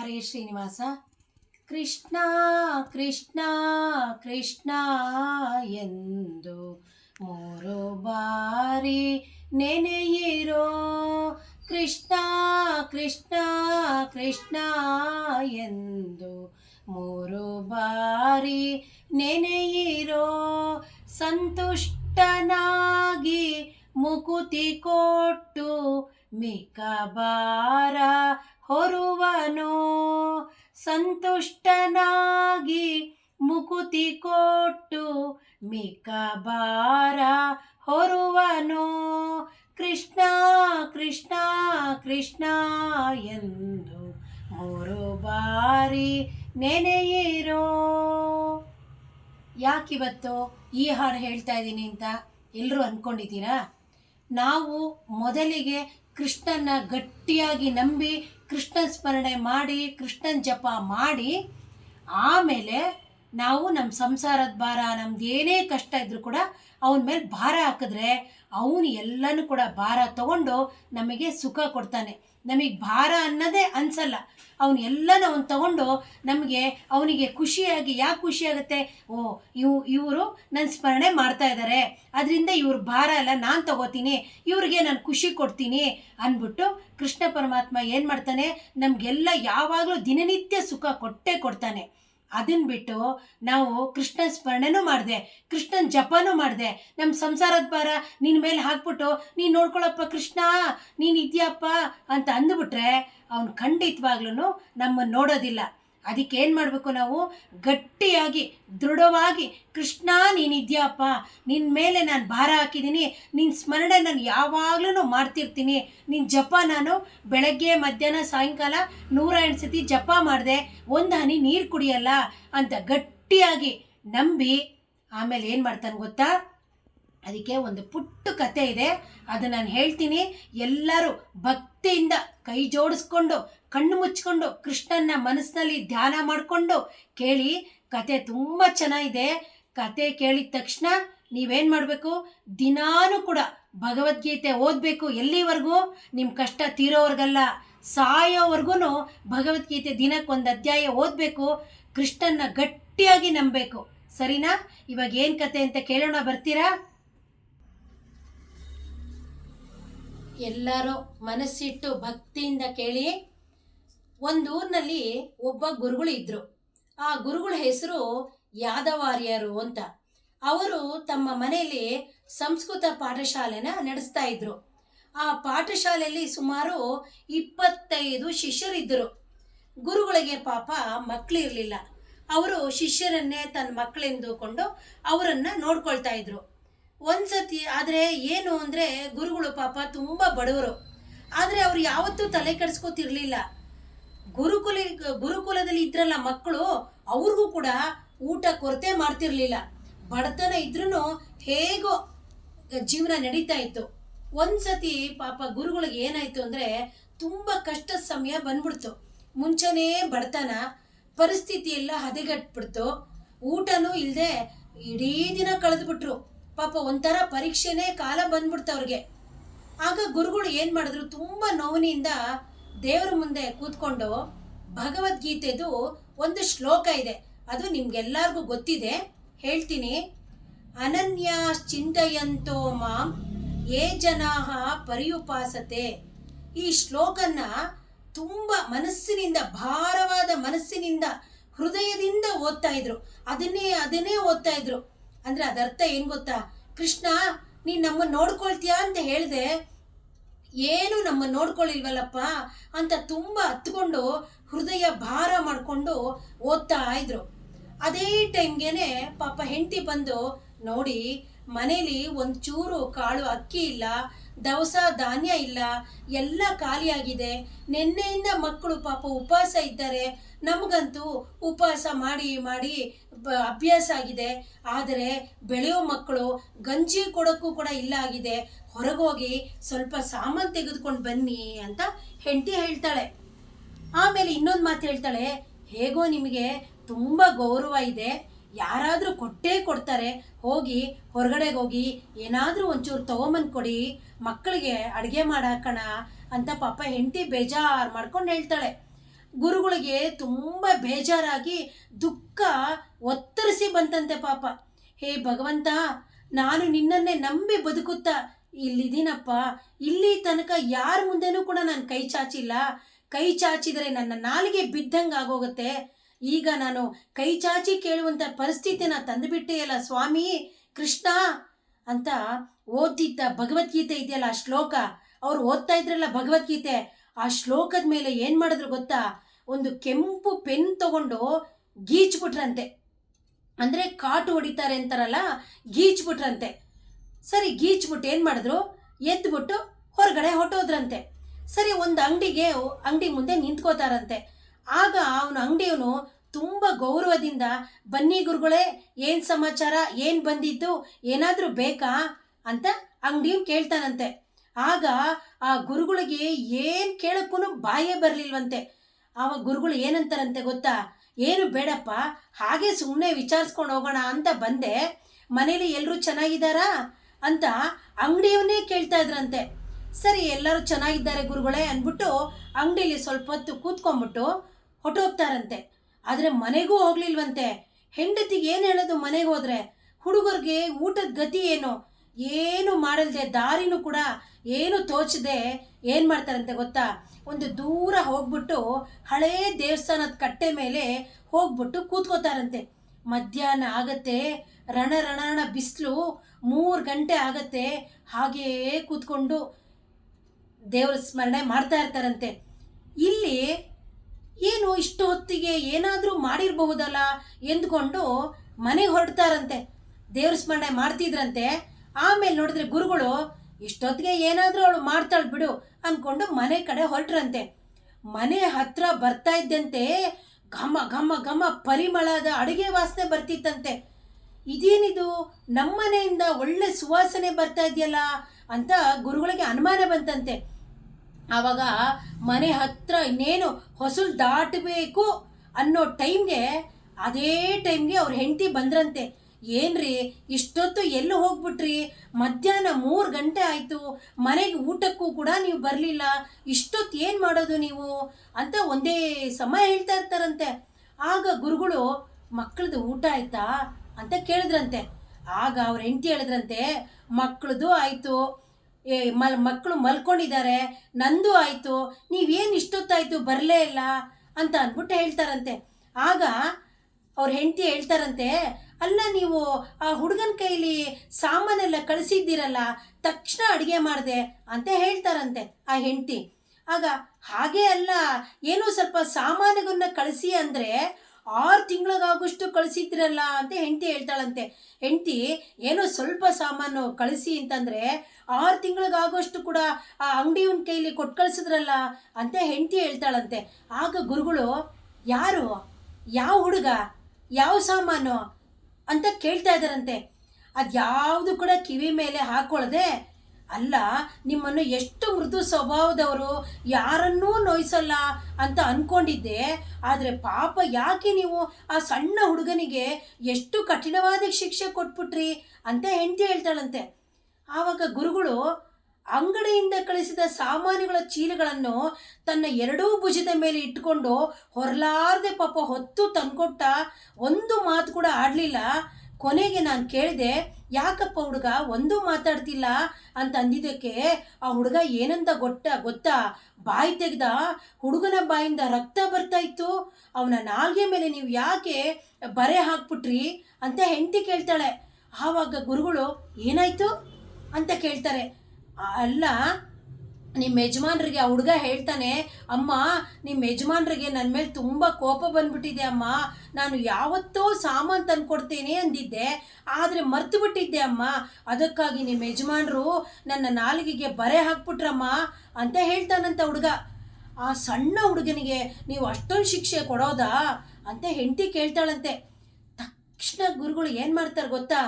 ಹರೇ ಶ್ರೀನಿವಾಸ. ಕೃಷ್ಣ ಕೃಷ್ಣ ಕೃಷ್ಣ ಎಂದು ಮೂರು ಬಾರಿ ನೆನೆಯಿರೋ. ಕೃಷ್ಣ ಕೃಷ್ಣ ಕೃಷ್ಣ ಎಂದು ಮೂರು ಬಾರಿ ನೆನೆಯಿರೋ. ಸಂತುಷ್ಟನಾಗಿ ಮುಕುತಿ ಕೊಟ್ಟು ಮಿಕಬಾರ ಬಾರ ಹೊರುವನು. ಸಂತುಷ್ಟನಾಗಿ ಮುಕುತಿ ಕೊಟ್ಟು ಮಿಕ್ಕ ಬಾರ ಹೊರುವನು. ಕೃಷ್ಣ ಕೃಷ್ಣ ಕೃಷ್ಣ ಎಂದು ಮೂರು ಬಾರಿ ನೆನೆಯಿರೋ. ಯಾಕಿವತ್ತು ಈ ಹಾಡು ಹೇಳ್ತಾ ಇದ್ದೀನಿ ಅಂತ ಎಲ್ಲರೂ ಅಂದ್ಕೊಂಡಿದ್ದೀರಾ ನಾವು ಮೊದಲಿಗೆ ಕೃಷ್ಣನ ಗಟ್ಟಿಯಾಗಿ ನಂಬಿ ಕೃಷ್ಣ ಸ್ಮರಣೆ ಮಾಡಿ, ಕೃಷ್ಣನ ಜಪ ಮಾಡಿ, ಆಮೇಲೆ ನಾವು ನಮ್ಮ ಸಂಸಾರದ ಭಾರ ನಮ್ದು ಏನೇ ಕಷ್ಟ ಇದ್ದರೂ ಕೂಡ ಅವನ ಮೇಲೆ ಭಾರ ಹಾಕಿದ್ರೆ ಅವನು ಎಲ್ಲನೂ ಕೂಡ ಭಾರ ತಗೊಂಡು ನಮಗೆ ಸುಖ ಕೊಡ್ತಾನೆ. ನಮಗೆ ಭಾರ ಅನ್ನೋದೇ ಅನ್ಸಲ್ಲ. ಅವನು ಎಲ್ಲನೂ ಅವನು ತಗೊಂಡು ನಮಗೆ ಅವನಿಗೆ ಖುಷಿಯಾಗಿ ಯಾಕೆ ಖುಷಿ ಆಗುತ್ತೆ? ಓ, ಇವು, ಇವರು ನನ್ನ ಸ್ಮರಣೆ ಮಾಡ್ತಾ ಇದ್ದಾರೆ ಅದರಿಂದ ಇವ್ರ ಭಾರ ಎಲ್ಲ ನಾನು ತಗೋತೀನಿ. ಇವ್ರಿಗೆ ನಾನು ಖುಷಿ ಕೊಡ್ತೀನಿ ಅಂದ್ಬಿಟ್ಟು ಕೃಷ್ಣ ಪರಮಾತ್ಮ ಏನು ಮಾಡ್ತಾನೆ? ನಮಗೆಲ್ಲ ಯಾವಾಗಲೂ ದಿನನಿತ್ಯ ಸುಖ ಕೊಟ್ಟೇ ಕೊಡ್ತಾನೆ. ಅದನ್ನ ಬಿಟ್ಟು ನಾವು ಕೃಷ್ಣ ಸ್ಮರಣೆನೂ ಮಾಡಿದೆ, ಕೃಷ್ಣನ ಜಪನೂ ಮಾಡಿದೆ. ನಮ್ಮ ಸಂಸಾರದ ಭಾರ ನಿನ್ನ ಮೇಲೆ ಹಾಕ್ಬಿಟ್ಟು ನೀನು ನೋಡ್ಕೊಳಪ್ಪ ಕೃಷ್ಣ, ನೀನು ಇದೆಯಪ್ಪ ಅಂತ ಅಂದ್ಬಿಟ್ರೆ ಅವನು ಖಂಡಿತವಾಗ್ಲೂ ನಮ್ಮನ್ನು ನೋಡೋದಿಲ್ಲ. ಅದಕ್ಕೆ ಏನು ಮಾಡಬೇಕು ನಾವು? ಗಟ್ಟಿಯಾಗಿ, ದೃಢವಾಗಿ, ಕೃಷ್ಣ ನೀನಿದ್ಯಾಪ್ಪ ನಿನ್ನ ಮೇಲೆ ನಾನು ಭಾರ ಹಾಕಿದ್ದೀನಿ ನಿನ್ನ ಸ್ಮರಣೆ ನಾನು ಯಾವಾಗಲೂ ಮಾಡ್ತಿರ್ತೀನಿ. ನಿನ್ನ ಜಪ ನಾನು ಬೆಳಗ್ಗೆ, ಮಧ್ಯಾಹ್ನ, ಸಾಯಂಕಾಲ ನೂರ ಎಂಟು ಸತಿ ಜಪ ಮಾಡಿದೆ, ಒಂದು ಹನಿ ನೀರು ಕುಡಿಯಲ್ಲ ಅಂತ ಗಟ್ಟಿಯಾಗಿ ನಂಬಿ ಆಮೇಲೆ ಏನು ಮಾಡ್ತಾನೆ ಗೊತ್ತಾ? ಅದಕ್ಕೆ ಒಂದು ಪುಟ್ಟ ಕತೆ ಇದೆ. ಅದು ನಾನು ಹೇಳ್ತೀನಿ. ಎಲ್ಲರೂ ಭಕ್ತಿಯಿಂದ ಕೈ ಜೋಡಿಸ್ಕೊಂಡು, ಕಣ್ಣು ಮುಚ್ಕೊಂಡು ಕೃಷ್ಣನ ಮನಸ್ಸಿನಲ್ಲಿ ಧ್ಯಾನ ಮಾಡಿಕೊಂಡು ಕೇಳಿ. ಕತೆ ತುಂಬ ಚೆನ್ನಾಗಿದೆ. ಕತೆ ಕೇಳಿದ ತಕ್ಷಣ ನೀವೇನು ಮಾಡಬೇಕು? ದಿನಾನೂ ಕೂಡ ಭಗವದ್ಗೀತೆ ಓದಬೇಕು ಎಲ್ಲಿವರೆಗೂ? ನಿಮ್ಮ ಕಷ್ಟ ತೀರೋವರೆಗಲ್ಲ. ಸಾಯೋವರೆಗೂ ಭಗವದ್ಗೀತೆ ದಿನಕ್ಕೊಂದು ಅಧ್ಯಾಯ ಓದಬೇಕು. ಕೃಷ್ಣನ್ನ ಗಟ್ಟಿಯಾಗಿ ನಂಬಬೇಕು. ಸರಿನಾ? ಇವಾಗ ಏನು ಕತೆ ಅಂತ ಕೇಳೋಣ, ಬರ್ತೀರಾ? ಎಲ್ಲರೂ ಮನಸ್ಸಿಟ್ಟು ಭಕ್ತಿಯಿಂದ ಕೇಳಿ ಒಂದು ಊರಿನಲ್ಲಿ ಒಬ್ಬ ಗುರುಗಳು ಇದ್ದರು ಆ ಗುರುಗಳ ಹೆಸರು ಯಾದವಾರ್ಯರು ಅಂತ. ಅವರು ತಮ್ಮ ಮನೆಯಲ್ಲಿ ಸಂಸ್ಕೃತ ಪಾಠಶಾಲೆನ ನಡೆಸ್ತಾ ಇದ್ರು. ಆ ಪಾಠಶಾಲೆಯಲ್ಲಿ ಸುಮಾರು ಇಪ್ಪತ್ತೈದು ಶಿಷ್ಯರಿದ್ದರು ಗುರುಗಳಿಗೆ ಪಾಪ ಮಕ್ಕಳಿರಲಿಲ್ಲ ಅವರು ಶಿಷ್ಯರನ್ನೇ ತನ್ನ ಮಕ್ಕಳೆಂದುಕೊಂಡು ಅವರನ್ನು ನೋಡ್ಕೊಳ್ತಾ ಇದ್ರು. ಒಂದ್ಸತಿ ಆದರೆ ಏನು ಅಂದರೆ ಗುರುಗಳು ಪಾಪ ತುಂಬ ಬಡವರು. ಆದರೆ ಅವ್ರು ಯಾವತ್ತೂ ತಲೆ ಕೆಡಿಸ್ಕೋತಿರ್ಲಿಲ್ಲ. ಗುರುಕುಲ, ಗುರುಕುಲದಲ್ಲಿ ಇದ್ರಲ್ಲ ಮಕ್ಕಳು, ಅವ್ರಿಗೂ ಕೂಡ ಊಟ ಕೊರತೆ ಮಾಡ್ತಿರ್ಲಿಲ್ಲ. ಬಡತನ ಇದ್ರೂ ಹೇಗೋ ಜೀವನ ನಡೀತಾ ಇತ್ತು. ಒಂದ್ಸತಿ ಪಾಪ ಗುರುಗಳಿಗೆ ಏನಾಯ್ತು ಅಂದರೆ ತುಂಬ ಕಷ್ಟದ ಸಮಯ ಬಂದ್ಬಿಡ್ತು. ಮುಂಚೆನೇ ಬಡತನ, ಪರಿಸ್ಥಿತಿ ಎಲ್ಲ ಹದಗೆಟ್ಬಿಡ್ತು. ಊಟನೂ ಇಲ್ಲದೆ ಇಡೀ ದಿನ ಕಳೆದ್ಬಿಟ್ರು. ಪಾಪ ಒಂಥರ ಪರೀಕ್ಷೆನೇ ಕಾಲ ಬಂದ್ಬಿಡ್ತು ಅವ್ರಿಗೆ. ಆಗ ಗುರುಗಳು ಏನು ಮಾಡಿದ್ರು, ತುಂಬ ನೋವಿನಿಂದ ದೇವರ ಮುಂದೆ ಕೂತ್ಕೊಂಡು ಭಗವದ್ಗೀತೆದು ಒಂದು ಶ್ಲೋಕ ಇದೆ. ಅದು ನಿಮ್ಗೆಲ್ಲರಿಗೂ ಗೊತ್ತಿದೆ. ಹೇಳ್ತೀನಿ. ಅನನ್ಯಾಶ್ಚಿಂತೆಯಂತೋ ಮಾಂ ಏ ಜನಾಹ ಪರಿಯುಪಾಸತೆ. ಈ ಶ್ಲೋಕನ್ನ ತುಂಬ ಮನಸ್ಸಿನಿಂದ, ಭಾರವಾದ ಮನಸ್ಸಿನಿಂದ, ಹೃದಯದಿಂದ ಓದ್ತಾ ಇದ್ರು. ಅದನ್ನೇ ಅದನ್ನೇ ಓದ್ತಾ ಇದ್ರು. ಅಂದ್ರೆ ಅದರ್ಥ ಏನು ಗೊತ್ತಾ? ಕೃಷ್ಣ, ನೀನು ನಮ್ಮನ್ನು ನೋಡ್ಕೊಳ್ತೀಯಾ ಅಂತ ಹೇಳಿದೆ. ಏನು ನಮ್ಮ ನೋಡ್ಕೊಳ್ಳಿಲ್ವಲ್ಲಪ್ಪ ಅಂತ ತುಂಬ ಹತ್ಕೊಂಡು ಹೃದಯ ಭಾರ ಮಾಡಿಕೊಂಡು ಓದ್ತಾ ಇದ್ರು. ಅದೇ ಟೈಮ್ಗೆನೆ ಪಾಪ ಹೆಂಡತಿ ಬಂದು ನೋಡಿ ಮನೇಲಿ ಒಂದು ಚೂರು ಕಾಳು ಅಕ್ಕಿ ಇಲ್ಲ ದವಸ ಧಾನ್ಯ ಇಲ್ಲ, ಎಲ್ಲ ಖಾಲಿಯಾಗಿದೆ. ನಿನ್ನೆಯಿಂದ ಮಕ್ಕಳು ಪಾಪ ಉಪವಾಸ ಇದ್ದಾರೆ ನಮಗಂತೂ ಉಪವಾಸ ಮಾಡಿ ಮಾಡಿ ಅಭ್ಯಾಸ ಆಗಿದೆ. ಆದರೆ ಬೆಳೆಯೋ ಮಕ್ಕಳು ಗಂಜಿ ಕೊಡೋಕ್ಕೂ ಕೂಡ ಇಲ್ಲ ಆಗಿದೆ. ಹೊರಗೋಗಿ ಸ್ವಲ್ಪ ಸಾಮಾನು ತೆಗೆದುಕೊಂಡು ಬನ್ನಿ ಅಂತ ಹೆಂಡತಿ ಹೇಳ್ತಾಳೆ. ಆಮೇಲೆ ಇನ್ನೊಂದು ಮಾತು ಹೇಳ್ತಾಳೆ, ಹೇಗೋ ನಿಮಗೆ ತುಂಬ ಗೌರವ ಇದೆ. ಯಾರಾದರೂ ಕೊಟ್ಟೇ ಕೊಡ್ತಾರೆ, ಹೋಗಿ ಹೊರಗಡೆ ಹೋಗಿ, ಏನಾದರೂ ಒಂಚೂರು ತೊಗೊಂಬಂದು ಕೊಡಿ ಮಕ್ಕಳಿಗೆ ಅಡುಗೆ ಮಾಡಾಕಣ ಅಂತ ಪಾಪ ಹೆಂಡತಿ ಬೇಜಾರು ಮಾಡ್ಕೊಂಡು ಹೇಳ್ತಾಳೆ. ಗುರುಗಳಿಗೆ ತುಂಬ ಬೇಜಾರಾಗಿ ದುಃಖ ಒತ್ತರಿಸಿ ಬಂತಂತೆ ಪಾಪ. ಹೇ ಭಗವಂತ, ನಾನು ನಿನ್ನನ್ನೇ ನಂಬಿ ಬದುಕುತ್ತಾ? ಇಲ್ಲಿದ್ದೀನಪ್ಪ, ಇಲ್ಲಿ ತನಕ ಯಾರ ಮುಂದೆನೂ ಕೂಡ ನಾನು ಕೈ ಚಾಚಿಲ್ಲ. ಕೈ ಚಾಚಿದರೆ ನನ್ನ ನಾಲಿಗೆ ಬಿದ್ದಂಗೆ ಆಗೋಗುತ್ತೆ. ಈಗ ನಾನು ಕೈ ಚಾಚಿ ಕೇಳುವಂಥ ಪರಿಸ್ಥಿತಿನ ತಂದುಬಿಟ್ಟೆಯಲ್ಲ ಸ್ವಾಮಿ, ಕೃಷ್ಣ ಅಂತ ಓದ್ತಿದ್ದ ಭಗವದ್ಗೀತೆ ಇದೆಯಲ್ಲ ಆ ಶ್ಲೋಕ? ಅವ್ರು ಓದ್ತಾ ಇದ್ರಲ್ಲ ಭಗವದ್ಗೀತೆ, ಆ ಶ್ಲೋಕದ ಮೇಲೆ ಏನು ಮಾಡಿದ್ರು ಗೊತ್ತಾ? ಒಂದು ಕೆಂಪು ಪೆನ್ ತಗೊಂಡು ಗೀಚ್ಬಿಟ್ರಂತೆ. ಅಂದರೆ ಕಾಟು ಹೊಡಿತಾರೆ ಅಂತಾರಲ್ಲ, ಗೀಚ್ಬಿಟ್ರಂತೆ. ಸರಿ, ಗೀಚ್ಬಿಟ್ಟು ಏನು ಮಾಡಿದ್ರು? ಎದ್ಬಿಟ್ಟು ಹೊರಗಡೆ ಹೊಟ್ಟೋದ್ರಂತೆ ಸರಿ, ಒಂದು ಅಂಗಡಿಗೆ, ಅಂಗಡಿ ಮುಂದೆ ನಿಂತ್ಕೋತಾರಂತೆ. ಆಗ ಅವನ ಅಂಗಡಿಯವನು ತುಂಬ ಗೌರವದಿಂದ, ಬನ್ನಿ ಗುರುಗಳೇ, ಏನು ಸಮಾಚಾರ, ಏನು ಬಂದಿದ್ದು, ಏನಾದರೂ ಬೇಕಾ ಅಂತ ಅಂಗಡಿಯವ್ನು ಕೇಳ್ತಾನಂತೆ. ಆಗ ಆ ಗುರುಗಳಿಗೆ ಏನು ಕೇಳಕ್ಕೂ ಬಾಯೇ ಬರಲಿಲ್ವಂತೆ. ಅವ ಗುರುಗಳು ಏನಂತಾರಂತೆ ಗೊತ್ತಾ? ಏನು ಬೇಡಪ್ಪ, ಹಾಗೆ ಸುಮ್ಮನೆ ವಿಚಾರಿಸ್ಕೊಂಡು ಹೋಗೋಣ ಅಂತ ಬಂದೆ. ಮನೇಲಿ ಎಲ್ಲರೂ ಚೆನ್ನಾಗಿದ್ದಾರಾ ಅಂತ ಅಂಗಡಿಯವನ್ನೇ ಕೇಳ್ತಾ ಇದ್ರಂತೆ. ಸರಿ, ಎಲ್ಲರೂ ಚೆನ್ನಾಗಿದ್ದಾರೆ ಗುರುಗಳೇ ಅಂದ್ಬಿಟ್ಟು ಅಂಗಡಿಲಿ ಸ್ವಲ್ಪ ಹೊತ್ತು ಕೂತ್ಕೊಂಡ್ಬಿಟ್ಟು ಹೊಟ್ಟೋಗ್ತಾರಂತೆ ಆದರೆ ಮನೆಗೂ ಹೋಗ್ಲಿಲ್ವಂತೆ. ಹೆಂಡತಿಗೆ ಏನು ಹೇಳೋದು ಮನೆಗೆ ಹೋದರೆ? ಹುಡುಗರಿಗೆ ಊಟದ ಗತಿ ಏನು? ಏನು ಮಾಡಲ್ದೆ ದಾರಿನೂ ಕೂಡ ಏನು ತೋಚದೆ ಏನು ಮಾಡ್ತಾರಂತೆ ಗೊತ್ತಾ? ಒಂದು ದೂರ ಹೋಗ್ಬಿಟ್ಟು ಹಳೇ ದೇವಸ್ಥಾನದ ಕಟ್ಟೆ ಮೇಲೆ ಹೋಗ್ಬಿಟ್ಟು ಕೂತ್ಕೋತಾರಂತೆ. ಮಧ್ಯಾಹ್ನ ಆಗತ್ತೆ ರಣ ರಣರಣ ಬಿಸಿಲು ಮೂರು ಗಂಟೆ ಆಗತ್ತೆ ಹಾಗೆಯೇ ಕೂತ್ಕೊಂಡು ದೇವರ ಸ್ಮರಣೆ ಮಾಡ್ತಾ ಇರ್ತಾರಂತೆ. ಇಲ್ಲಿ ಏನು ಇಷ್ಟು ಹೊತ್ತಿಗೆ ಏನಾದರೂ ಮಾಡಿರಬಹುದಲ್ಲ ಎಂದುಕೊಂಡು ಮನೆ ಹೊರಡ್ತಾರಂತೆ. ದೇವ್ರ ಸ್ಮರಣೆ ಮಾಡ್ತಿದ್ರಂತೆ. ಆಮೇಲೆ ನೋಡಿದ್ರೆ ಗುರುಗಳು, ಇಷ್ಟೊತ್ತಿಗೆ ಏನಾದರೂ ಅವಳು ಮಾಡ್ತಾಳೆ ಬಿಡು ಅಂದ್ಕೊಂಡು ಮನೆ ಕಡೆ ಹೊರಟ್ರಂತೆ. ಮನೆ ಹತ್ರ ಬರ್ತಾ ಇದ್ದಂತೆ ಘಮ ಘಮ ಘಮ ಪರಿಮಳದ ಅಡುಗೆ ವಾಸನೆ ಬರ್ತಿತ್ತಂತೆ. ಇದೇನಿದು? ನಮ್ಮನೆಯಿಂದ ಒಳ್ಳೆ ಸುವಾಸನೆ ಬರ್ತಾ ಇದೆಯಲ್ಲ ಅಂತ ಗುರುಗಳಿಗೆ ಅನುಮಾನ ಬಂತಂತೆ. ಆವಾಗ ಮನೆ ಹತ್ರ ಇನ್ನೇನು ಹೊಸಲು ದಾಟಬೇಕು ಅನ್ನೋ ಟೈಮ್ಗೆ ಅದೇ ಟೈಮ್ಗೆ ಅವ್ರ ಹೆಂಡತಿ ಬಂದ್ರಂತೆ. ಏನ್ರಿ, ಇಷ್ಟೊತ್ತು ಎಲ್ಲೂ ಹೋಗ್ಬಿಟ್ರಿ? ಮಧ್ಯಾಹ್ನ ಮೂರು ಗಂಟೆ ಆಯಿತು. ಮನೆಗೆ ಊಟಕ್ಕೂ ಕೂಡ ನೀವು ಬರಲಿಲ್ಲ. ಇಷ್ಟೊತ್ತು ಏನು ಮಾಡೋದು ನೀವು? ಅಂತ ಒಂದೇ ಸಮಯ ಹೇಳ್ತಾ ಇರ್ತಾರಂತೆ. ಆಗ ಗುರುಗಳು ಮಕ್ಕಳದು ಊಟ ಆಯ್ತಾ? ಅಂತ ಕೇಳಿದ್ರಂತೆ. ಆಗ ಅವ್ರ ಹೆಂಡತಿ ಹೇಳಿದ್ರಂತೆ ಮಕ್ಕಳದು ಆಯಿತು. ಮಲ್ ಮಕ್ಕಳು ಮಲ್ಕೊಂಡಿದ್ದಾರೆ, ನಂದು ಆಯಿತು, ನೀವೇನು ಇಷ್ಟೊತ್ತಾಯಿತು ಬರಲೇ ಇಲ್ಲ ಅಂತ ಅಂದ್ಬಿಟ್ಟು ಹೇಳ್ತಾರಂತೆ. ಆಗ ಅವ್ರ ಹೆಂಡತಿ ಹೇಳ್ತಾರಂತೆ, ಅಲ್ಲ ನೀವು ಆ ಹುಡುಗನ ಕೈಲಿ ಸಾಮಾನೆಲ್ಲ ಕಳಿಸಿದ್ದೀರಲ್ಲ, ತಕ್ಷಣ ಅಡುಗೆ ಮಾಡಿದೆ ಅಂತ ಹೇಳ್ತಾರಂತೆ ಆ ಹೆಂಡತಿ. ಆಗ, ಹಾಗೆ ಅಲ್ಲ, ಏನೋ ಸ್ವಲ್ಪ ಸಾಮಾನುಗಳನ್ನ ಕಳಿಸಿ ಅಂದರೆ ಆರು ತಿಂಗಳಿಗಾಗುಷ್ಟು ಕಳಿಸಿದ್ರಲ್ಲ ಅಂತ ಹೆಂಡತಿ ಹೇಳ್ತಾಳಂತೆ. ಹೆಂಡತಿ, ಏನೋ ಸ್ವಲ್ಪ ಸಾಮಾನು ಕಳಿಸಿ ಅಂತಂದರೆ ಆರು ತಿಂಗಳಿಗಾಗೋಷ್ಟು ಕೂಡ ಆ ಅಂಗಡಿಯವನ ಕೈಲಿ ಕೊಟ್ಟು ಕಳಿಸಿದ್ರಲ್ಲ ಅಂತ ಹೆಂಡತಿ ಹೇಳ್ತಾಳಂತೆ. ಆಗ ಗುರುಗಳು, ಯಾರು? ಯಾವ ಹುಡುಗ? ಯಾವ ಸಾಮಾನು? ಅಂತ ಕೇಳ್ತಾ ಇದ್ದಾರಂತೆ ಅದು ಯಾವುದು ಕೂಡ ಕಿವಿ ಮೇಲೆ ಹಾಕೊಳ್ಳದೆ ಅಲ್ಲ, ನಿಮ್ಮನ್ನು ಎಷ್ಟು ಮೃದು ಸ್ವಭಾವದವರು ಯಾರನ್ನೂ ನೋಯಿಸಲ್ಲ ಅಂತ ಅನ್ಕೊಂಡಿದ್ದೆ. ಆದರೆ ಪಾಪ ಯಾಕೆ ನೀವು ಆ ಸಣ್ಣ ಹುಡುಗನಿಗೆ ಎಷ್ಟು ಕಠಿಣವಾದ ಶಿಕ್ಷೆ ಕೊಟ್ಬಿಟ್ರಿ ಅಂತ ಹೆಂಡತಿ ಹೇಳ್ತಾಳಂತೆ. ಆವಾಗ ಗುರುಗಳು ಅಂಗಡಿಯಿಂದ ಕಳಿಸಿದ ಸಾಮಾನುಗಳ ಚೀಲಗಳನ್ನು ತನ್ನ ಎರಡೂ ಭುಜದ ಮೇಲೆ ಇಟ್ಕೊಂಡು ಹೊರಲಾರದೆ ಪಾಪ ಹೊತ್ತು ತಂದ್ಕೊಟ್ಟ ಒಂದು ಮಾತು ಕೂಡ ಆಡಲಿಲ್ಲ. ಕೊನೆಗೆ ನಾನು ಕೇಳಿದೆ, ಯಾಕಪ್ಪ ಹುಡುಗ, ಒಂದೂ ಮಾತಾಡ್ತಿಲ್ಲ? ಅಂತ ಅಂದಿದ್ದಕ್ಕೆ, ಆ ಹುಡುಗ ಏನಂತ ಗೊತ್ತ ಗೊತ್ತಾ? ಬಾಯಿ ತೆಗೆದ, ಹುಡುಗನ ಬಾಯಿಂದ ರಕ್ತ ಬರ್ತಾ ಇತ್ತು. ಅವನ ನಾಲ್ಗೆ ಮೇಲೆ ನೀವು ಯಾಕೆ ಬರೆ ಹಾಕ್ಬಿಟ್ರಿ? ಅಂತ ಹೆಂಡತಿ ಕೇಳ್ತಾಳೆ. ಆವಾಗ ಗುರುಗಳು, ಏನಾಯ್ತು? ಅಂತ ಕೇಳ್ತಾರೆ. ಅಲ್ಲ ನಿಮ್ಮ ಯಜಮಾನ್ರಿಗೆ ಆ ಹುಡುಗ ಹೇಳ್ತಾನೆ, ಅಮ್ಮ ನಿಮ್ಮ ಯಜಮಾನ್ರಿಗೆ ನನ್ನ ಮೇಲೆ ತುಂಬ ಕೋಪ ಬಂದ್ಬಿಟ್ಟಿದೆ ಅಮ್ಮ. ನಾನು ಯಾವತ್ತೋ ಸಾಮಾನು ತಂದ್ಕೊಡ್ತೇನೆ ಅಂದಿದ್ದೆ, ಆದರೆ ಮರ್ತು ಬಿಟ್ಟಿದ್ದೆ ಅಮ್ಮ. ಅದಕ್ಕಾಗಿ ನಿಮ್ಮ ಯಜಮಾನ್ರು ನನ್ನ ನಾಲಿಗೆಗೆ ಬರೆ ಹಾಕ್ಬಿಟ್ರಮ್ಮ, ಅಂತ ಹೇಳ್ತಾನಂತ ಹುಡುಗ. ಆ ಸಣ್ಣ ಹುಡುಗನಿಗೆ ನೀವು ಅಷ್ಟೊಂದು ಶಿಕ್ಷೆ ಕೊಡೋದಾ? ಅಂತ ಹೆಂಡತಿ ಕೇಳ್ತಾಳಂತೆ. ತಕ್ಷಣ ಗುರುಗಳು ಏನು ಮಾಡ್ತಾರೆ ಗೊತ್ತಾ?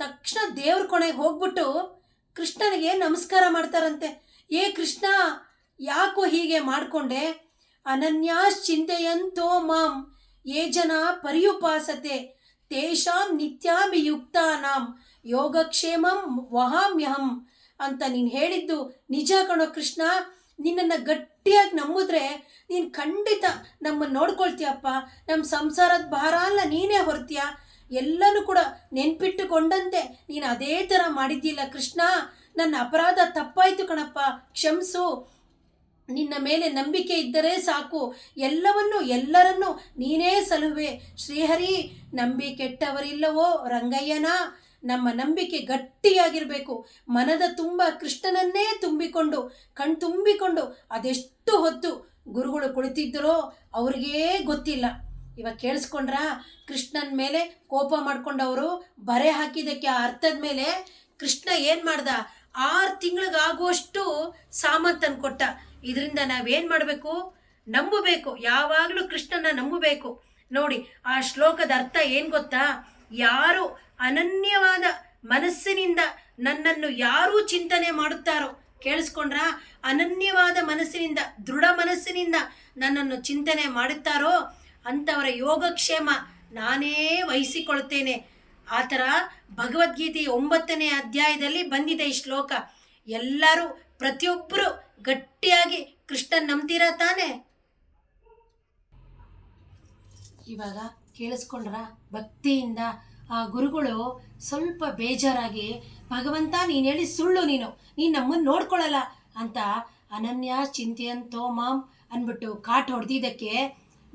ತಕ್ಷಣ ದೇವ್ರ ಕೊನೆಗೆ ಹೋಗ್ಬಿಟ್ಟು ಕೃಷ್ಣನಿಗೆ ನಮಸ್ಕಾರ ಮಾಡ್ತಾರಂತೆ. ಏ ಕೃಷ್ಣ, ಯಾಕೋ ಹೀಗೆ ಮಾಡಿಕೊಂಡೆ? ಅನನ್ಯಾಶ್ಚಿಂತೆಯಂತೋ ಮಾಂ ಯೇ ಜನ ಪರ್ಯುಪಾಸತೆ, ತೇಷಾಂ ನಿತ್ಯಾಭಿಯುಕ್ತಾನಾಂ, ಯೋಗಕ್ಷೇಮಂ ವಹಾಮ್ಯಹಂ ಅಂತ ನೀನು ಹೇಳಿದ್ದು ನಿಜ ಕಣೋ ಕೃಷ್ಣ. ನಿನ್ನನ್ನು ಗಟ್ಟಿಯಾಗಿ ನಂಬಿದ್ರೆ ನೀನು ಖಂಡಿತ ನಮ್ಮನ್ನು ನೋಡ್ಕೊಳ್ತೀಯಪ್ಪ. ನಮ್ಮ ಸಂಸಾರದ ಭಾರ ಅಲ್ಲ ನೀನೇ ಹೊರ್ತೀಯ. ಎಲ್ಲನೂ ಕೂಡ ನೆನ್ಪಿಟ್ಟುಕೊಂಡಂತೆ ನೀನು ಅದೇ ಥರ ಮಾಡಿದ್ದಿಲ್ಲ ಕೃಷ್ಣ. ನನ್ನ ಅಪರಾಧ ತಪ್ಪಾಯಿತು ಕಣಪ್ಪ. ಕ್ಷಮಿಸು. ನಿನ್ನ ಮೇಲೆ ನಂಬಿಕೆ ಇದ್ದರೆ ಸಾಕು. ಎಲ್ಲವನ್ನು, ಎಲ್ಲರನ್ನೂ ನೀನೇ ಸಲುವೆ. ಶ್ರೀಹರಿ, ನಂಬಿ ಕೆಟ್ಟವರಿಲ್ಲವೋ ರಂಗಯ್ಯನ? ನಮ್ಮ ನಂಬಿಕೆ ಗಟ್ಟಿಯಾಗಿರಬೇಕು. ಮನದ ತುಂಬ ಕೃಷ್ಣನನ್ನೇ ತುಂಬಿಕೊಂಡು, ಕಣ್ ತುಂಬಿಕೊಂಡು ಅದೆಷ್ಟು ಹೊತ್ತು ಗುರುಗಳು ಕುಳಿತಿದ್ದರೋ ಅವ್ರಿಗೇ ಗೊತ್ತಿಲ್ಲ. ಇವಾಗ ಕೇಳಿಸ್ಕೊಂಡ್ರ? ಕೃಷ್ಣನ ಮೇಲೆ ಕೋಪ ಮಾಡ್ಕೊಂಡವರು ಬರೆ ಹಾಕಿದ್ದಕ್ಕೆ ಆ ಅರ್ಥದ ಮೇಲೆ ಕೃಷ್ಣ ಏನು ಮಾಡ್ದ? ಆರು ತಿಂಗಳಿಗಾಗುವಷ್ಟು ಸಾಮಾನು ಕೊಟ್ಟ. ಇದರಿಂದ ನಾವೇನು ಮಾಡಬೇಕು? ನಂಬಬೇಕು. ಯಾವಾಗಲೂ ಕೃಷ್ಣನ ನಂಬಬೇಕು. ನೋಡಿ, ಆ ಶ್ಲೋಕದ ಅರ್ಥ ಏನು ಗೊತ್ತಾ? ಯಾರು ಅನನ್ಯವಾದ ಮನಸ್ಸಿನಿಂದ ನನ್ನನ್ನು ಯಾರೂ ಚಿಂತನೆ ಮಾಡುತ್ತಾರೋ ಕೇಳಿಸ್ಕೊಂಡ್ರ? ಅನನ್ಯವಾದ ಮನಸ್ಸಿನಿಂದ, ದೃಢ ಮನಸ್ಸಿನಿಂದ ನನ್ನನ್ನು ಚಿಂತನೆ ಮಾಡುತ್ತಾರೋ? ಅಂಥವರ ಯೋಗಕ್ಷೇಮ ನಾನೇ ವಹಿಸಿಕೊಳ್ತೇನೆ. ಆ ಥರ ಭಗವದ್ಗೀತೆ ಒಂಬತ್ತನೇ ಅಧ್ಯಾಯದಲ್ಲಿ ಬಂದಿದೆ ಈ ಶ್ಲೋಕ. ಎಲ್ಲರೂ ಪ್ರತಿಯೊಬ್ಬರು ಗಟ್ಟಿಯಾಗಿ ಕೃಷ್ಣನ್ ನಂಬ್ತೀರ ತಾನೇ? ಇವಾಗ ಕೇಳಿಸ್ಕೊಂಡ್ರ? ಭಕ್ತಿಯಿಂದ ಆ ಗುರುಗಳು ಸ್ವಲ್ಪ ಬೇಜಾರಾಗಿ, ಭಗವಂತ ನೀನು ಹೇಳಿ ಸುಳ್ಳು ನೀನು ನೀನು ನಮ್ಮನ್ನು ನೋಡ್ಕೊಳ್ಳಲ್ಲ ಅಂತ ಅನನ್ಯ ಚಿಂತೆಯಂತೋ ಮಾಮ್ ಅಂದ್ಬಿಟ್ಟು ಕಾಟ್ ಹೊಡೆದಿದ್ದಕ್ಕೆ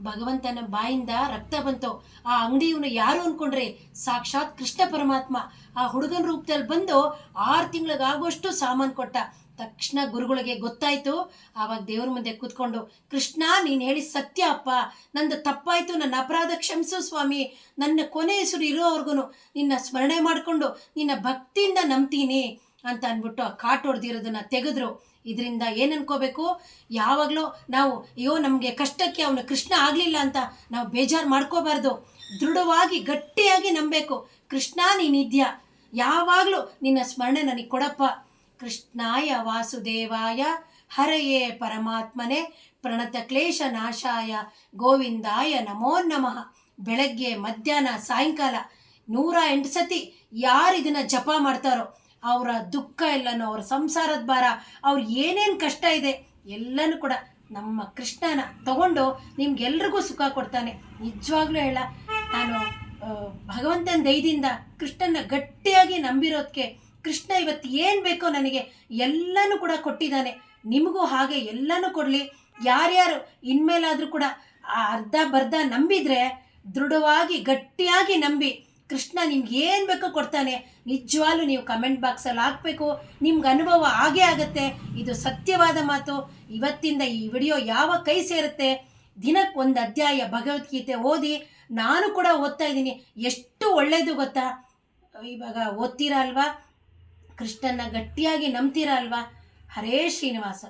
ಭಗವಂತನ ಬಾಯಿಂದ ರಕ್ತ ಬಂತು. ಆ ಅಂಗಡಿಯವನು ಯಾರು ಅನ್ಕೊಂಡ್ರಿ? ಸಾಕ್ಷಾತ್ ಕೃಷ್ಣ ಪರಮಾತ್ಮ. ಆ ಹುಡುಗನ ರೂಪದಲ್ಲಿ ಬಂದು ಆರು ತಿಂಗಳಿಗಾಗುವಷ್ಟು ಸಾಮಾನು ಕೊಟ್ಟ. ತಕ್ಷಣ ಗುರುಗಳಿಗೆ ಗೊತ್ತಾಯ್ತು. ಆವಾಗ ದೇವ್ರ ಮುಂದೆ ಕೂತ್ಕೊಂಡು, ಕೃಷ್ಣ, ನೀನು ಹೇಳಿ ಸತ್ಯ ಅಪ್ಪ. ನಂದು ತಪ್ಪಾಯ್ತು. ನನ್ನ ಅಪರಾಧ ಕ್ಷಮಿಸು ಸ್ವಾಮಿ. ನನ್ನ ಕೊನೆ ಹೆಸರು ಇರೋವರೆಗೂ ನಿನ್ನ ಸ್ಮರಣೆ ಮಾಡಿಕೊಂಡು ನಿನ್ನ ಭಕ್ತಿಯಿಂದ ನಂಬ್ತೀನಿ ಅಂತ ಅಂದ್ಬಿಟ್ಟು ಆ ಕಾಟ್ ಹೊಡೆದಿರೋದನ್ನ ತೆಗೆದ್ರು. ಇದರಿಂದ ಏನು ಅನ್ಕೋಬೇಕು? ಯಾವಾಗಲೂ ನಾವು, ಅಯ್ಯೋ, ನಮಗೆ ಕಷ್ಟಕ್ಕೆ ಅವನು ಕೃಷ್ಣ ಆಗಲಿಲ್ಲ ಅಂತ ನಾವು ಬೇಜಾರು ಮಾಡ್ಕೋಬಾರ್ದು. ದೃಢವಾಗಿ, ಗಟ್ಟಿಯಾಗಿ ನಂಬಬೇಕು. ಕೃಷ್ಣ, ನೀನಿದ್ಯಾ? ಯಾವಾಗಲೂ ನಿನ್ನ ಸ್ಮರಣೆ ನನಗೆ ಕೊಡಪ್ಪ. ಕೃಷ್ಣಾಯ ವಾಸುದೇವಾಯ, ಹರಯೇ ಪರಮಾತ್ಮನೇ, ಪ್ರಣತ ಕ್ಲೇಶ ನಾಶಾಯ, ಗೋವಿಂದಾಯ ನಮೋ ನಮಃ. ಬೆಳಗ್ಗೆ, ಮಧ್ಯಾಹ್ನ, ಸಾಯಂಕಾಲ ನೂರ ಎಂಟು ಸತಿ ಯಾರು ಇದನ್ನು ಜಪ ಮಾಡ್ತಾರೋ? ಅವರ ದುಃಖ ಎಲ್ಲನೂ, ಅವರ ಸಂಸಾರದ ಭಾರ, ಅವ್ರ ಏನೇನು ಕಷ್ಟ ಇದೆ, ಎಲ್ಲನೂ ಕೂಡ ನಮ್ಮ ಕೃಷ್ಣನ ತಗೊಂಡು ನಿಮ್ಗೆಲ್ರಿಗೂ ಸುಖ ಕೊಡ್ತಾನೆ. ನಿಜವಾಗ್ಲೂ ಹೇಳ, ನಾನು ಭಗವಂತನ ದೈದಿಂದ ಕೃಷ್ಣನ ಗಟ್ಟಿಯಾಗಿ ನಂಬಿರೋದಕ್ಕೆ ಕೃಷ್ಣ ಇವತ್ತು ಏನು ಬೇಕೋ ನನಗೆ ಎಲ್ಲನೂ ಕೂಡ ಕೊಟ್ಟಿದ್ದಾನೆ. ನಿಮಗೂ ಹಾಗೆ ಎಲ್ಲನೂ ಕೊಡಲಿ. ಯಾರ್ಯಾರು ಇನ್ಮೇಲಾದರೂ ಕೂಡ ಅರ್ಧ ಬರ್ಧ ನಂಬಿದರೆ ದೃಢವಾಗಿ, ಗಟ್ಟಿಯಾಗಿ ನಂಬಿ ಕೃಷ್ಣ ನಿಮ್ಗೆ ಏನು ಬೇಕೋ ಕೊಡ್ತಾನೆ. ನಿಜವಾಗ್ಲೂ ನೀವು ಕಮೆಂಟ್ ಬಾಕ್ಸಲ್ಲಿ ಹಾಕಬೇಕು. ನಿಮ್ಗೆ ಅನುಭವ ಆಗೇ ಆಗುತ್ತೆ. ಇದು ಸತ್ಯವಾದ ಮಾತು. ಇವತ್ತಿಂದ ಈ ವಿಡಿಯೋ ಯಾವ ಕೈ ಸೇರುತ್ತೆ? ದಿನಕ್ಕೆ ಒಂದು ಅಧ್ಯಾಯ ಭಗವದ್ಗೀತೆ ಓದಿ ನಾನು ಕೂಡ ಓದ್ತಾ ಇದ್ದೀನಿ. ಎಷ್ಟು ಒಳ್ಳೆಯದು ಗೊತ್ತಾ? ಇವಾಗ ಓದ್ತೀರಾ ಅಲ್ವಾ? ಕೃಷ್ಣನ ಗಟ್ಟಿಯಾಗಿ ನಂಬ್ತೀರಾ ಅಲ್ವಾ? ಹರೇ ಶ್ರೀನಿವಾಸ.